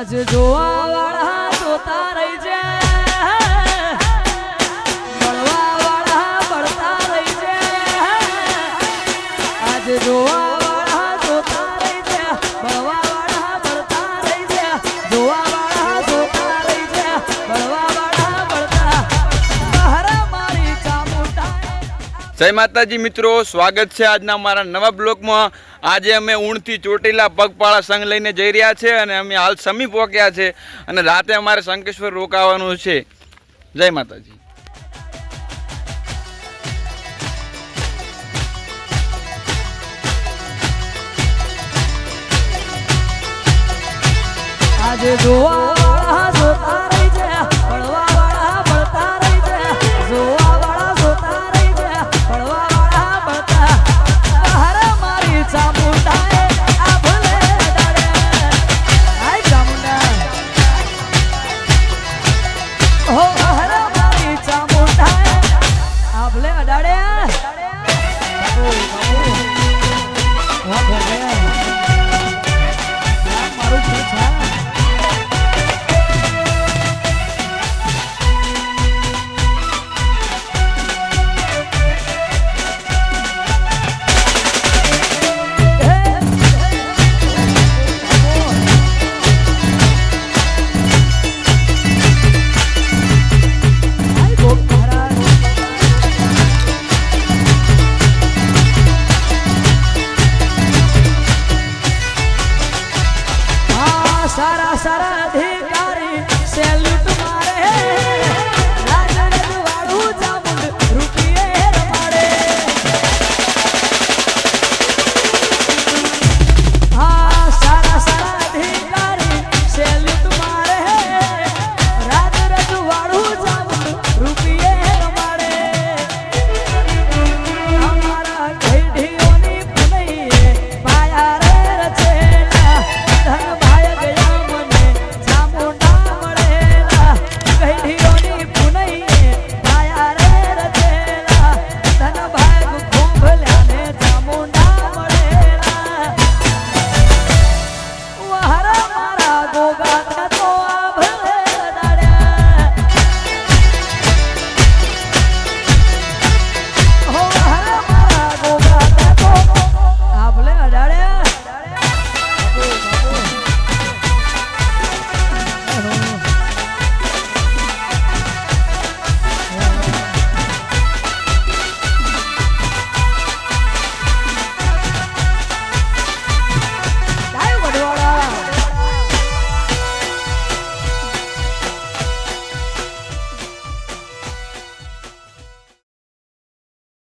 આજ જોવા વાળા જોતા રહી જાય જોવા જય માતાજી મિત્રો, સ્વાગત છે આજના અમારા નવા બ્લોકમાં. આજે અમે ઊણથી ચોટીલા પગપાળા સંઘ લઈને જઈ રહ્યા છે અને અમે હાલ સમી પહોંચ્યા છે અને રાતે અમારે શંકેશ્વર રોકાવાનું છે. જય માતાજી. આજે જોવા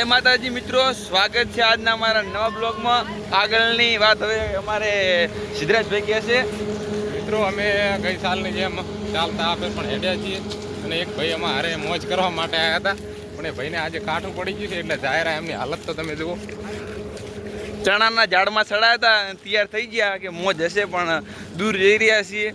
જય માતાજી મિત્રો સ્વાગત છે આજના અમારા નવા બ્લોગમાં. આગળની વાત હવે અમારે સિદ્ધરાજભાઈ કહે છે. મિત્રો અમે ગઈ સાલની જેમ ચાલતા આપે પણ હેડ્યા છીએ અને એક ભાઈ અમારે હારે મોજ કરવા માટે આવ્યા હતા. પણ એ ભાઈને આજે કાઠું પડી ગયું છે એટલે જાહેરા એમની હાલત તો તમે જુઓ. ચણાના ઝાડમાં ચડાયા હતા તૈયાર થઈ ગયા કે મોજ હશે પણ દૂર જઈ રહ્યા છીએ.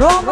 હે મારે મારા રોમા